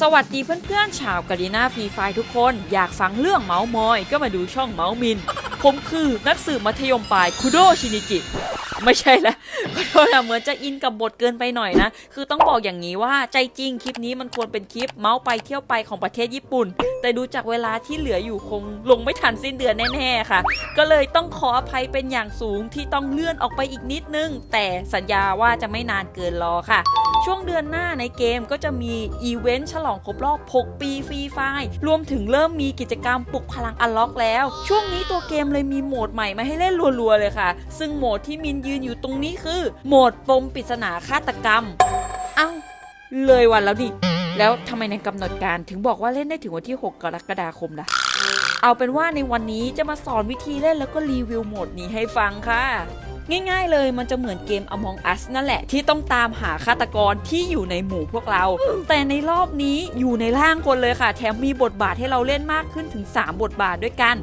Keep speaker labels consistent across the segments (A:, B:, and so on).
A: สวัสดีเพื่อนๆ ชาวกาลีนาฟรีไฟทุกคน อยากฟังเรื่องเมาส์มอย ก็มาดูช่องเมาส์มิน ผมคือนักสืบมัธยมปลายคุโดชินิจิ ไม่ใช่ละขอโทษนะเหมือนจะอินกับบทเกินไปหน่อยนะ คือต้องบอกอย่างนี้ว่าใจจริงคลิปนี้มันควรเป็นคลิปเมาส์ไปเที่ยวไปของประเทศญี่ปุ่น แต่ดูจากเวลาที่เหลืออยู่คงลงไม่ทันสิ้นเดือนแน่ๆค่ะ ก็เลยต้องขออภัยเป็นอย่างสูงที่ต้องเลื่อนออกไปอีกนิดนึง แต่สัญญาว่าจะไม่นานเกินรอค่ะ ช่วงเดือนหน้าในเกมก็จะมีอีเวนต์ฉลองครบรอบ 6 ปีฟรีไฟล์รวมถึงเริ่มมีกิจกรรมปลุกพลังอันล็อกแล้ว ช่วงนี้ตัวเกมเลยมีโหมดใหม่มาให้เล่นรัวๆเลยค่ะ ซึ่งโหมดที่มินยนอยู่ตรงนี้คือ โหมดปมปริศนาฆาตกรรม เอ้า เลยวันแล้วดิ แล้วทำไมในกำหนดการถึงบอกว่าเล่นได้ถึงวันที่ 6 กรกฎาคมล่ะ เอาเป็นว่าในวันนี้จะมาสอนวิธีเล่นแล้วก็รีวิวโหมดนี้ให้ฟังค่ะง่ายๆเลยมันจะเหมือนเกม Among Us นั่นแหละที่ต้องตามหาฆาตกรที่อยู่ในหมู่พวกเรา แต่ในรอบนี้อยู่ในร่างคนเลยค่ะ แถมมีบทบาทให้เราเล่นมากขึ้นถึง 3 บทบาทด้วยกัน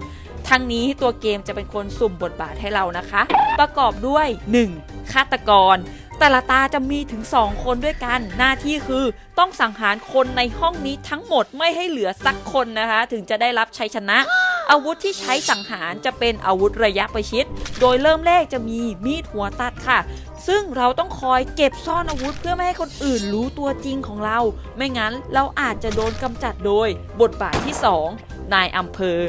A: ทั้งนี้ตัวเกมจะเป็นคนสุ่มบทบาทให้เรานะคะ ประกอบด้วย 1. ฆาตกร แต่ละตาจะมีถึง 2 คนด้วยกัน หน้าที่คือต้องสังหารคนในห้องนี้ทั้งหมดไม่ให้เหลือสักคนนะคะ ถึงจะได้รับชัยชนะอาวุธที่ใช้สังหารจะเป็นอาวุธระยะประชิด โดยเริ่มแรกจะมีมีดหัวตัดค่ะ ซึ่งเราต้องคอยเก็บซ่อนอาวุธเพื่อไม่ให้คนอื่นรู้ตัวจริงของเรา ไม่งั้นเราอาจจะโดนกำจัดโดยบทบาทที่ 2 นายอำเภอ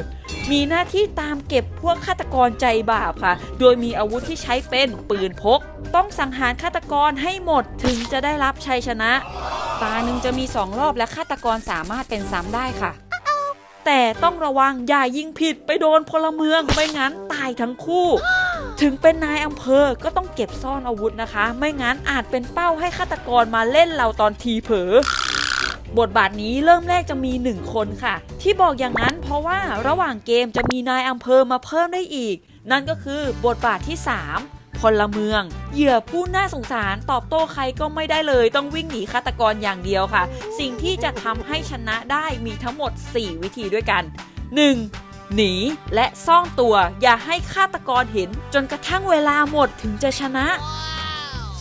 A: มีหน้าที่ตามเก็บพวกฆาตกรใจบาปค่ะ โดยมีอาวุธที่ใช้เป็นปืนพก ต้องสังหารฆาตกรให้หมดถึงจะได้รับชัยชนะ ตาหนึ่งจะมีสองรอบและฆาตกรสามารถเป็นซ้ำได้ค่ะ แต่ต้องระวังอย่ายิงผิดไปโดนพลเมืองไม่งั้นตายทั้งคู่ถึงเป็นนายอำเภอก็ต้องเก็บซ่อนอาวุธนะคะ ไม่งั้นอาจเป็นเป้าให้ฆาตกรมาเล่นเราตอนทีเผลอ บทบาทนี้เริ่มแรกจะมีหนึ่งคนค่ะ ที่บอกอย่างนั้นเพราะว่าระหว่างเกมจะมีนายอำเภอมาเพิ่มได้อีก นั่นก็คือบทบาทที่ 3พลเมือง เหยื่อผู้น่าสงสารตอบโต้ใครก็ไม่ได้เลย ต้องวิ่งหนีฆาตกรอย่างเดียวค่ะ สิ่งที่จะทำให้ชนะได้มีทั้งหมด 4 วิธีด้วยกัน 1. หนีและซ่อนตัวอย่าให้ฆาตกรเห็น จนกระทั่งเวลาหมดถึงจะชนะ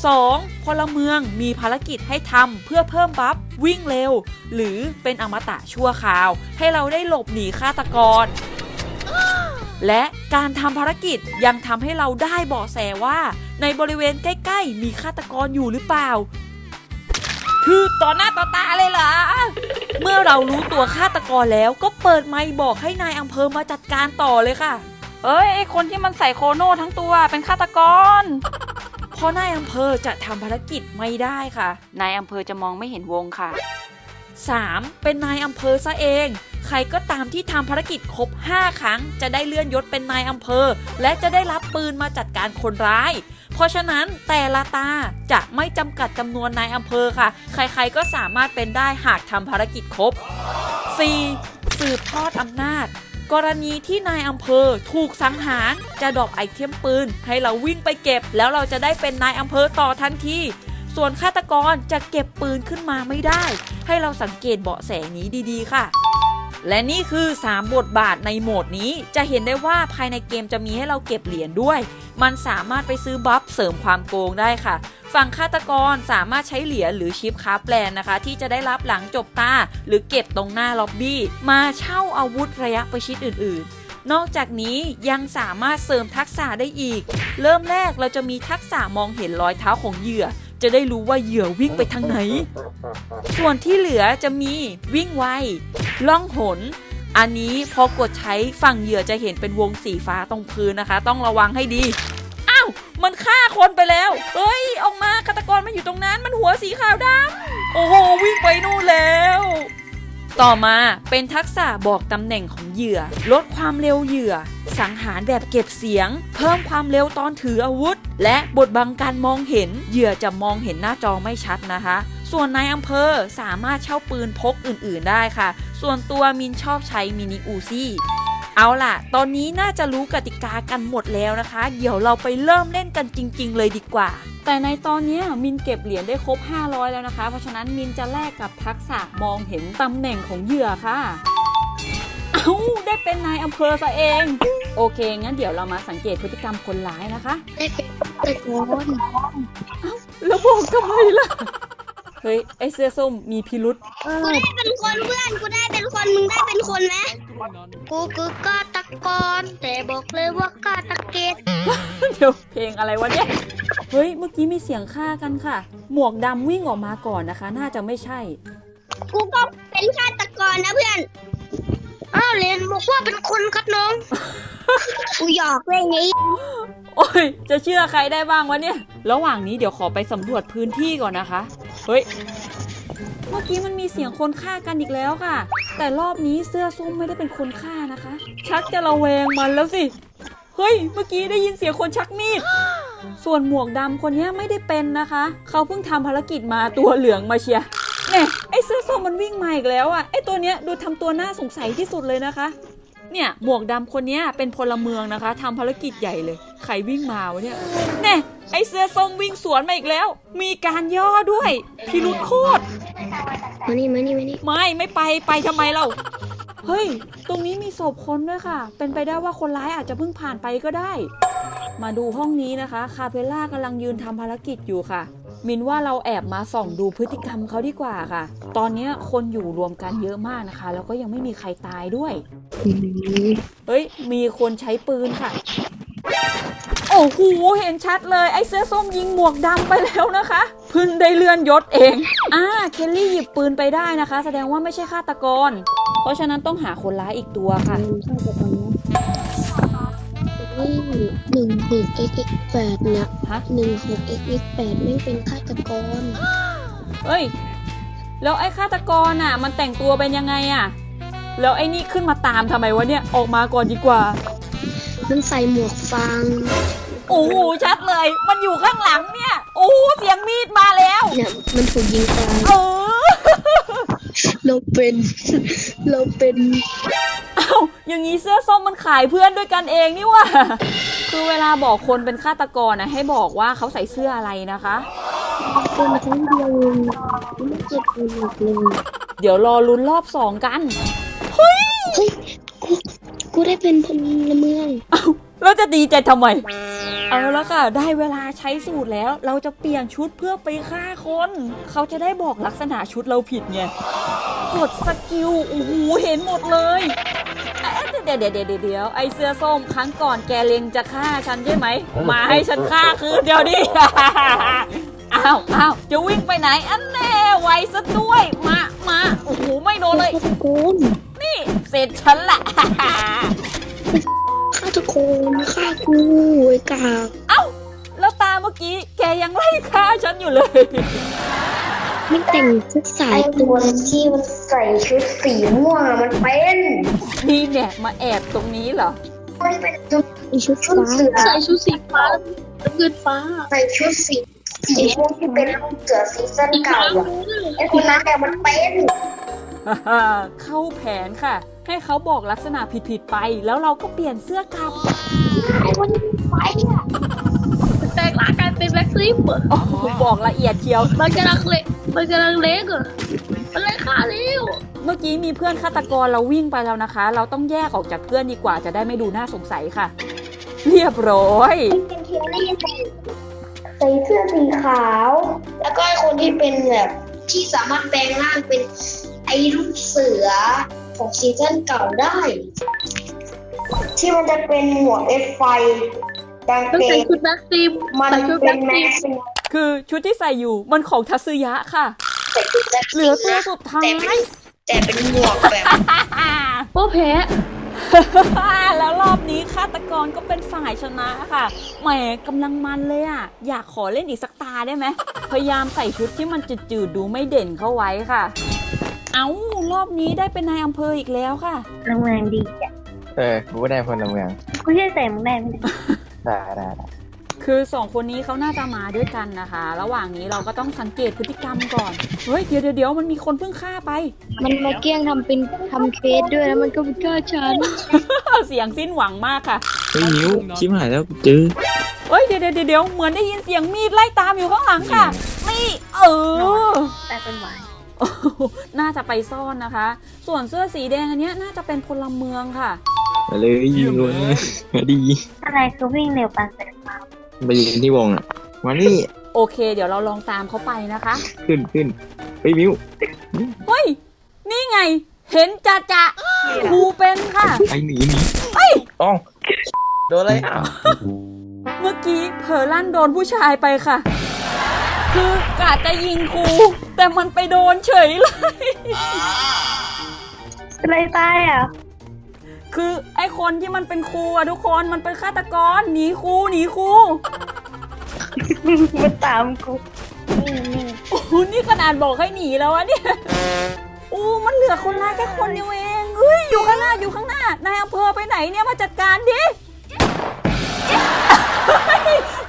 A: 2. พลเมืองมีภารกิจให้ทำเพื่อเพิ่มบัฟวิ่งเร็ว หรือเป็นอมตะชั่วคราว ให้เราได้หลบหนีฆาตกร และการทำภารกิจยังทำให้เราได้เบาะแสว่า ในบริเวณใกล้ๆ มีฆาตกรอยู่หรือเปล่า คือต่อหน้าต่อตาเลยเหรอ เมื่อเรารู้ตัวฆาตกรแล้วก็เปิดไมค์บอกให้นายอำเภอมาจัดการต่อเลยค่ะ เอ้ยไอคนที่มันใส่โคโน่ทั้งตัวเป็นฆาตกร เพราะนายอำเภอจะทำภารกิจไม่ได้ค่ะ นายอำเภอจะมองไม่เห็นวงค่ะ 3. เป็นนายอำเภอซะเอง ใครก็ตามที่ทำภารกิจครบ 5 ครั้ง จะได้เลื่อนยศเป็นนายอำเภอ และจะได้รับปืนมาจัดการคนร้าย เพราะฉะนั้นแต่ละตาจะไม่จำกัดจำนวนนายอำเภอค่ะ ใครๆก็สามารถเป็นได้หากทำภารกิจครบ 4. สืบทอดอำนาจ กรณีที่นายอำเภอถูกสังหารจะดรอปไอเทมปืน ให้เราวิ่งไปเก็บ แล้วเราจะได้เป็นนายอำเภอต่อทันทีส่วนฆาตกรจะเก็บปืนขึ้นมาไม่ได้ ให้เราสังเกตเบาะแสนี้ดีๆ ค่ะ และนี่คือ 3 บทบาทในโหมดนี้จะเห็นได้ว่าภายในเกมจะมีให้เราเก็บเหรียญด้วย มันสามารถไปซื้อบัฟเสริมความโกงได้ค่ะ ฝั่งฆาตกรสามารถใช้เหรียญหรือชิปคาแปลนนะคะ ที่จะได้รับหลังจบตา หรือเก็บตรงหน้าล็อบบี้ มาเช่าอาวุธระยะประชิดอื่นๆนอกจากนี้ยังสามารถเสริมทักษะได้อีก เริ่มแรกเราจะมีทักษะมองเห็นรอยเท้าของเหยื่อ จะได้รู้ว่าเหยื่อวิ่งไปทางไหน ส่วนที่เหลือจะมีวิ่งไว ล่องหน อันนี้พอกดใช้ฝั่งเหยื่อจะเห็นเป็นวงสีฟ้าตรงพื้นนะคะ ต้องระวังให้ดี อ้าว มันฆ่าคนไปแล้ว เฮ้ย ออกมาฆาตกรมันอยู่ตรงนั้น มันหัวสีขาวดำ โอ้โห วิ่งไปนู่นแล้ว ต่อมาเป็นทักษะบอกตำแหน่งของเหยื่อ ลดความเร็วเหยื่อ สังหารแบบเก็บเสียง เพิ่มความเร็วตอนถืออาวุธ และบทบังการมองเห็น เหยื่อจะมองเห็นหน้าจอไม่ชัดนะคะส่วนนายอำเภอสามารถเช่าปืนพกอื่น ๆ ได้ค่ะ ส่วนตัวมินชอบใช้มินิอูซี่เอาล่ะ ตอนนี้น่าจะรู้กติกากันหมดแล้วนะคะ เดี๋ยวเราไปเริ่มเล่นกันจริง ๆ เลยดีกว่า แต่ในตอนนี้มินเก็บเหรียญได้ครบ 500 แล้วนะคะ เพราะฉะนั้นมินจะแลกกับทักษะมองเห็นตำแหน่งของเหยื่อค่ะ เอาได้เป็นนายอำเภอซะเอง โอเค งั้นเดี๋ยวเรามาสังเกตพฤติกรรมคนร้ายนะคะ
B: ได้เป็นตะโกน
A: แล้วบอกทำไมล่ะ เฮ้ย ไอเสื้อส้มมีพิรุษ
B: กูได้เป็นคนเพื่อนกูได้เป็นคนมึงได้เป็นคนไหมกูคือกาตะกรแต่บอกเลยว่ากาตะเกต
A: เดี๋ยวเพลงอะไรวะเนี่ย เฮ้ย เมื่อกี้มีเสียงฆ่ากันค่ะ หมวกดำวิ่งออกมาก่อนนะคะ น่าจะไม่ใช่
B: กูก็เป็นฆาตกรนะเพื่อน อ้าวเรนบอกว่าเป็นคนครับน้อง กูหยอกเล่นไง
A: โอ้ย จะเชื่อใครได้บ้างวะเนี่ย ระหว่างนี้เดี๋ยวขอไปสำรวจพื้นที่ก่อนนะคะ เฮ้ย เมื่อกี้มันมีเสียงคนฆ่ากันอีกแล้วค่ะ แต่รอบนี้เสื้อส้มไม่ได้เป็นคนฆ่านะคะ ชักจะระแวงมันแล้วสิ เฮ้ย เมื่อกี้ได้ยินเสียงคนชักมีด ส่วนหมวกดำคนนี้ไม่ได้เป็นนะคะ เขาเพิ่งทำภารกิจมาตัวเหลืองมาเชียร์แน่ไอเสื้อส้มมันวิ่งมาอีกแล้วอะไอตัวเนี้ยดูทำตัวน่าสงสัยที่สุดเลยนะคะ เนี่ยหมวกดำคนเนี้ยเป็นพลเมืองนะคะทำภารกิจใหญ่เลยใครวิ่งมาวะเนี่ยแน่ไอเสื้อส้มวิ่งสวนมาอีกแล้ว มีการย่อด้วยพิรุษโคตร
B: มานี่มานี่มานี่
A: ไม่ไม่ไปไปทำไมเราเฮ้ย ตรงนี้มีศพคนด้วยค่ะ เป็นไปได้ว่าคนร้ายอาจจะเพิ่งผ่านไปก็ได้ มาดูห้องนี้นะคะคาเพล่ากำลังยืนทำภารกิจอยู่ค่ะ มินว่าเราแอบมาส่องดูพฤติกรรมเขาดีกว่าค่ะ ตอนนี้คนอยู่รวมกันเยอะมากนะคะ แล้วก็ยังไม่มีใครตายด้วยเฮ้ย มีคนใช้ปืนค่ะ โอ้โหเห็นชัดเลยไอ้เสื้อส้มยิงหมวกดำไปแล้วนะคะพึ่งได้เลื่อนยศเองอ่าเคลลี่หยิบปืนไปได้นะคะ แสดงว่าไม่ใช่ฆาตกร เพราะฉะนั้นต้องหาคนร้ายอีกตัวค่ะ
B: นี่หนึ่งหก x x แปดเนี่ย
A: ฮะ
B: หนึ่งหก x x แปดไม่เป็นฆาตกร
A: เอ้ย แล้วไอ้ฆาตกรน่ะ มันแต่งตัวเป็นยังไงอะแล้วไอ้นี่ขึ้นมาตามทำไมวะเนี่ย ออกมาก่อนดีกว่า
B: มันใส่หมวกฟาง
A: โอ้โหชัดเลย มันอยู่ข้างหลังเนี่ย โอ้โหเสียงมีดมาแล้ว
B: เนี่ยมันถูกยิงตาย
A: เออ
B: เราเป็น เราเป็น
A: เอ้าอย่างนี้เสื้อส้มมันขายเพื่อนด้วยกันเองนี่ว่ะคือเวลาบอกคนเป็นฆาตกรนะให้บอกว่าเขาใส่เสื้ออะไรนะคะ
B: เป็นครั้งเดียวเองไม่เจ็บเลยหมดเลย
A: เดี๋ยวรอลุ้นรอบสองกัน
B: เฮ้ยกูกูได้เป็นพลเมือง
A: เราจะดีใจทำไม เอาละค่ะ ได้เวลาใช้สูตรแล้ว เราจะเปลี่ยนชุดเพื่อไปฆ่าคน เขาจะได้บอกลักษณะชุดเราผิดไง กดสกิล โอ้โห เห็นหมดเลยเอ๊ะเดี๋ยวเดี๋ยวเดี๋ยวเดี๋ยวเดี๋ยวไอเสื้อส้มครั้งก่อนแกเลงจะฆ่าฉันใช่ไหม มาให้ฉันฆ่าคืนเดียวดิอ้าวอ้าวจะวิ่งไปไหน อันแน่ไวซะด้วย มามาโอ้โห ไม่โดนเลย
B: ฆาตกร
A: นี่ เสร็จฉันละ
B: ฆาตกรฆ่ากูไอ้กาก
A: เอ้า แล้วตาเมื่อกี้ แกยังไล่ฆ่าฉันอยู่เลย
B: ไม่แต่งชุดสาย
C: ไอ้
B: ตั
C: ตัววที่มันใส่ชุดสีม่วงอะมันเป็น
A: นี่เนี่ยมาแอบตรงนี้เหรอ
C: มันเป็นชุด
B: ไอ้ชุด
C: ชุด
B: ฟ้า
C: เสือ
B: ใส่ชุดสีฟ้าน้ำเงินฟ้า
C: ใส่ชุดสีสีม่วงที่เป็นลูกเสือซีซั่นเก่าอะไอ้คนนั้นแต่มันเป็น
A: เข้าแผนค่ะ ให้เขาบอกลักษณะผิดๆไป แล้วเราก็เปลี่ยนเสื้อกลับ
C: ไอ้คนนี้ไฟอะ
D: แตกหลากลายเป็นแบ็คซิมอะ
A: โอ้โหบอกละเอียดเชียว
D: มันกำลังเล็กมันกำลังเล็กอะมันเลยขาเร็ว
A: เมื่อกี้มีเพื่อนฆาตกรเราวิ่งไปแล้วนะคะ เราต้องแยกออกจากเพื่อนดีกว่าจะได้ไม่ดูน่าสงสัยค่ะ เรียบร้อย
C: เป็นเทลลี่ใส่ใส่เสื้อสีขาว แล้วก็ไอ้คนที่เป็นแบบที่สามารถแปลงร่างเป็น ไอ้ลูกเสือของซีซั่นเก่าได้ ที่มันจะเป็นหมวกเอฟไฟกาง
D: ต้อง
C: เก
D: ใส่
C: ง
D: ชุดแบ็คซิม
C: มัน
D: ใส่ชุด
C: เป็
D: แบ็
C: น
D: ค
C: แม็
D: ซิ
C: ก
D: ม
C: ซ์
A: คือชุดที่ใส่อยู่มันของทัศยะค่ะ
C: ใส่ชุดแจ็ค
A: เหลือตัวสุดท้าย
C: แต่เป็นแต่เป็นหมวกแบบ
D: โอ้แพ้
A: แล้วรอบนี้ฆาตกรก็เป็นฝ่ายชนะค่ะ แหมกำลังมันเลยอะ อยากขอเล่นอีกสักตาได้ไหม พยายามใส่ชุดที่มันจืดๆดูไม่เด่นเข้าไว้ค่ะ เอ้ารอบนี้ได้เป็นนายอำเภออีกแล้วค่ะ
E: โรงเรียนดีอะ
F: เออกูก็ได้พลเมือง
E: กูเชื่อใจมึงได้ไหมเนี่ย
F: ได้ได้ได้
A: คือสองคนนี้เขาน่าจะมาด้วยกันนะคะ ระหว่างนี้เราก็ต้องสังเกตพฤติกรรมก่อน เฮ้ยเดี๋ยวเดี๋ยวเดี๋ยวมันมีคนเพิ่งฆ่าไป
B: มันมาเกี้ยงทำเป็นทำเคสด้วยแล้วมันก็ไปฆ่าฉัน
A: เสียงสิ้นหวังมากค่ะ
F: เฮ้ยนิ้วชิบหายแล้วกูเจอ
A: เฮ้ย เดี๋ยวเดี๋ยวเดี๋ยวเหมือนได้ยินเสียงมีดไล่ตามอยู่ข้างหลังค่ะนี่เออ
E: แต่เป็นหวาน
A: โอ้โห น่าจะไปซ่อนนะคะ ส่วนเสื้อสีแดงอันเนี้ยน่าจะเป็นพลเมืองค่ะ
F: มาเลยยิงเลย มาดี
E: อะไรคือวิ่งเร็วปันเสร็จฟ้า
F: ไปยืนที่วงอะมานี่
A: โโอเค เดี๋ยวเราลองตามเขาไปนะคะ
F: ขึ้นขึ้นเฮ้ยมิว
A: เฮ้ย นี่ไง เห็นจะจะครูเป็นค่ะ
F: ไปหนีหนีอ๋อโดนอะไรอ้าว
A: เมื่อกี้เผลอลั่นโดนผู้ชายไปค่ะ คือกะจะยิงครูแต่มันไปโดนเฉยเลย
E: เป็นไรตายอะ
A: คือไอคนที่มันเป็นครูอะทุกคนมันเป็นฆาตกรหนีครูหนีครู
E: มันตามกูนี่นี่
A: โอ้โหนี่ขนาดบอกให้หนีแล้วอะเนี่ยอู้มันเหลือคนร้ายแค่คนเดียวเองเฮ้ยอยู่ข้างหน้าอยู่ข้างหน้านายอำเภอไปไหนเนี่ยมาจัดการดิ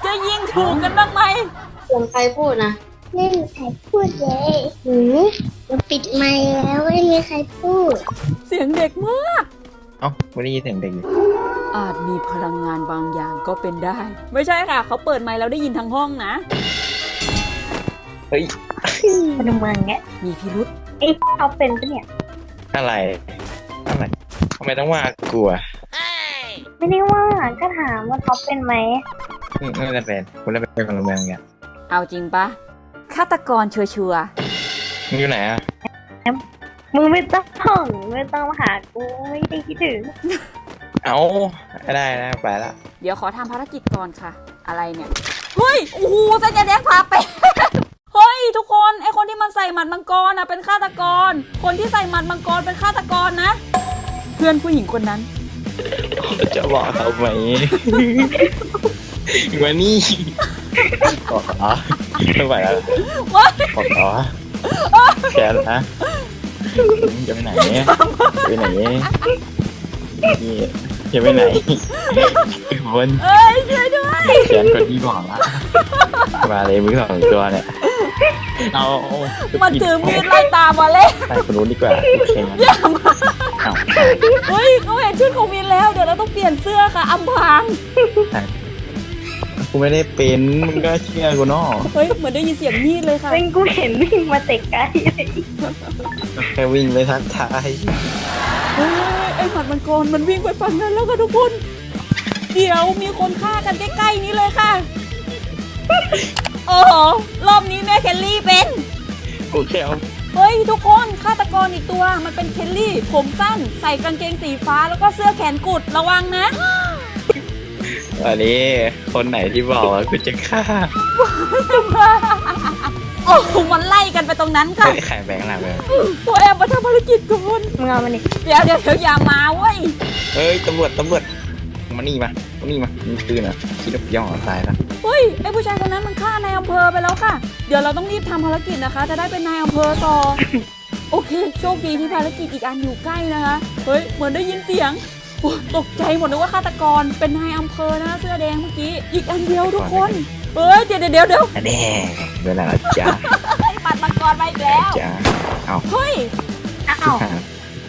A: จะยิงถูกกันบ้างไหม
C: เสียงใครพูดนะ
B: ไม่มีใครพูดเลยหืมมันปิดไมค์แล้วไม่มีใครพูด
A: เสียงเด็กมาก
F: เอ้าไม่ได้ยินเสียงเด็กอยู่
A: อาจมีพลังงานบางอย่างก็เป็นได้ ไม่ใช่ค่ะ เขาเปิดไมค์แล้วได้ยินทั้งห้องนะ
F: เฮ้ย
E: มาดูเมืองเงี้ย
A: มีพิรุษ
E: เอ๊ะเขาเป็นปะเนี่ย
F: อะไร อะไรทำไมต้องว่ากลัว
E: ไม่ได้ว่าก็ถามว่าเขาเป็นไหม
F: อืมไม่ได้เป็นคุณได้เป็นพลเมืองไง
A: เอาจริงปะฆาตกรชัวร์
F: มึงอยู่ไหนอะ
E: มึงไม่ต้องไม่ต้องมาหากูไม่ได้คิดถึง
F: เอาได้ได้ไปละ
A: ๆเดี๋ยวขอทำภารกิจก่อนค่ะ อะไรเนี่ย เฮ้ย โอ้โหเส้นยาแดงพาไปเฮ้ย ทุกคน ไอคนที่มันใส่หมัดมังกรนะเป็นฆาตกร คนที่ใส่หมัดมังกรเป็นฆาตกรนะ เพื่อนผู้หญิงคนนั้น
F: จะบอกเขาไหมมานี่ บอกเหรอไม่ไหวแล้ว
A: ว้าย
F: บอกเหรอแกนะจะไปไหนไปไหนนี่จะไปไหนคน
A: เอ้ยช่วยด้วย
F: แกนคนที่บอกละมาเลยมือสองตัวเนี่ยเอา
A: มันถือมีดไล่ตามมาเลย
F: ไปคนนู้นดีกว่าโอเคมั้ย
A: อย่ามา
F: เอา
A: เฮ้ยเขาเห็นชุดของมินแล้ว เดี๋ยวเราต้องเปลี่ยนเสื้อค่ะอำพราง
F: กูไม่ได้เป็นมึงก็เชื่อกูเนาะ
A: เฮ้ยเหมือนได้ยินเสียงมีดเลยค่ะ
E: เป็นกูเห็นวิ่งมาเตะไกลเลย
F: แค่วิ่งไปทักทาย
A: เฮ้ยไอ้หมัดมันกรมันวิ่งไปฝั่งนั้นแล้วค่ะทุกคน เดี๋ยวมีคนฆ่ากันใกล้ๆนี้เลยค่ะ โอ้โหรอบนี้แม่แคลรี่เป็น
F: กูแค่เอา
A: เฮ้ยทุกคนฆาตกรอีกตัวมันเป็นเคลลี่ ผมสั้นใส่กางเกงสีฟ้าแล้วก็เสื้อแขนกุดระวังนะ
F: อันนี้ คนไหนที่บอกว่ากูจะฆ่า
A: โอ้โหมันไล่กันไปตรงนั้นค่ะ
F: เฮ้ยใครแบงค์หลังเลย
A: ตัวแอบมาทำภารกิจก่อน
E: มึงเอามาดิ
A: เดี๋ยวเดี๋ยวเดี๋ยวอย่ามาเว้ย
F: เฮ้ยตำรวจตำรวจมานี่มามานี่มามีปืนเหรอะคิดว่าย่องตายแล้ว
A: เฮ้ยไอ้ผู้ชายคนนั้นมันฆ่านายอำเภอไปแล้วค่ะ เดี๋ยวเราต้องรีบทำภารกิจนะคะ จะได้เป็นนายอำเภอต่อ โอเค โชคดีที่ภารกิจอีกอันอยู่ใกล้นะคะ เฮ้ย เหมือนได้ยินเสียงโอ้ ตกใจหมดเลยว่าฆาตกรเป็นนายอำเภอนะเสื้อแดงเมื่อกี้อีกอันเดียวทุกคนเฮ้ยเดี๋ยวเดี๋ยวเดี๋ยวเดี๋ยว
F: แน่เวลาจ้า
A: ไอ้ปัดมังกรมาอีกแล้ว
F: จ้า
A: เฮ้ย
E: อ้าว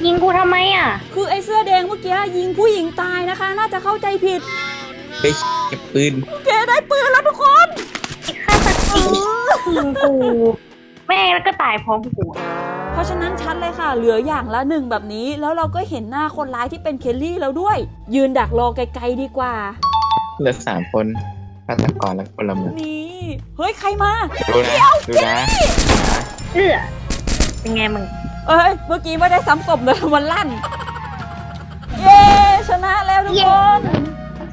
E: ยิงกูทำไมอะ
A: คือไอ้เสื้อแดงเมื่อกี้ยิงผู้หญิงตายนะคะ น่าจะเข้าใจผิด
F: เฮ้ยเก็บปืน
A: แกได้ปืนแล้วทุกคน
E: ฆาตกรยิงกูแม่งแล้วก็ตายพร้อมกู
A: เพราะฉะนั้นชัดเลยค่ะ เหลืออย่างละหนึ่งแบบนี้ แล้วเราก็เห็นหน้าคนร้ายที่เป็นเคลลี่แล้วด้วย ยืนดักรอไกลๆดีกว่า
F: เหลือสามคนฆาตกรและพลเมือง
A: นี่ เฮ้ย ใครมา
F: ดูนะดูนะ
E: เอื้อเป็นไงมึง
A: เอ้ย เมื่อกี้ไม่ได้ซ้ำศพเลยมันลั่น เย้ ชนะแล้วทุกคน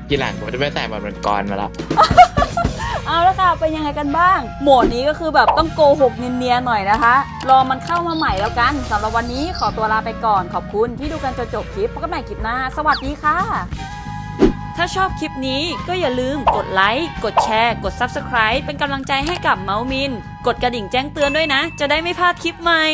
F: ทีหลังกูจะไม่ใส่บอลมันกรมาละ
A: เอาละค่ะเป็นยังไงกันบ้าง โหมดนี้ก็คือแบบต้องโกหกเนียนๆหน่อยนะคะ รอมันเข้ามาใหม่แล้วกันสำหรับวันนี้ขอตัวลาไปก่อนขอบคุณที่ดูกันจนจบคลิปพบกันใหม่คลิปหน้า สวัสดีค่ะ ถ้าชอบคลิปนี้ก็อย่าลืมกดไลค์ กดแชร์ กด Subscribe เป็นกำลังใจให้กับเมาส์มิน กดกระดิ่งแจ้งเตือนด้วยนะ จะได้ไม่พลาดคลิปใหม่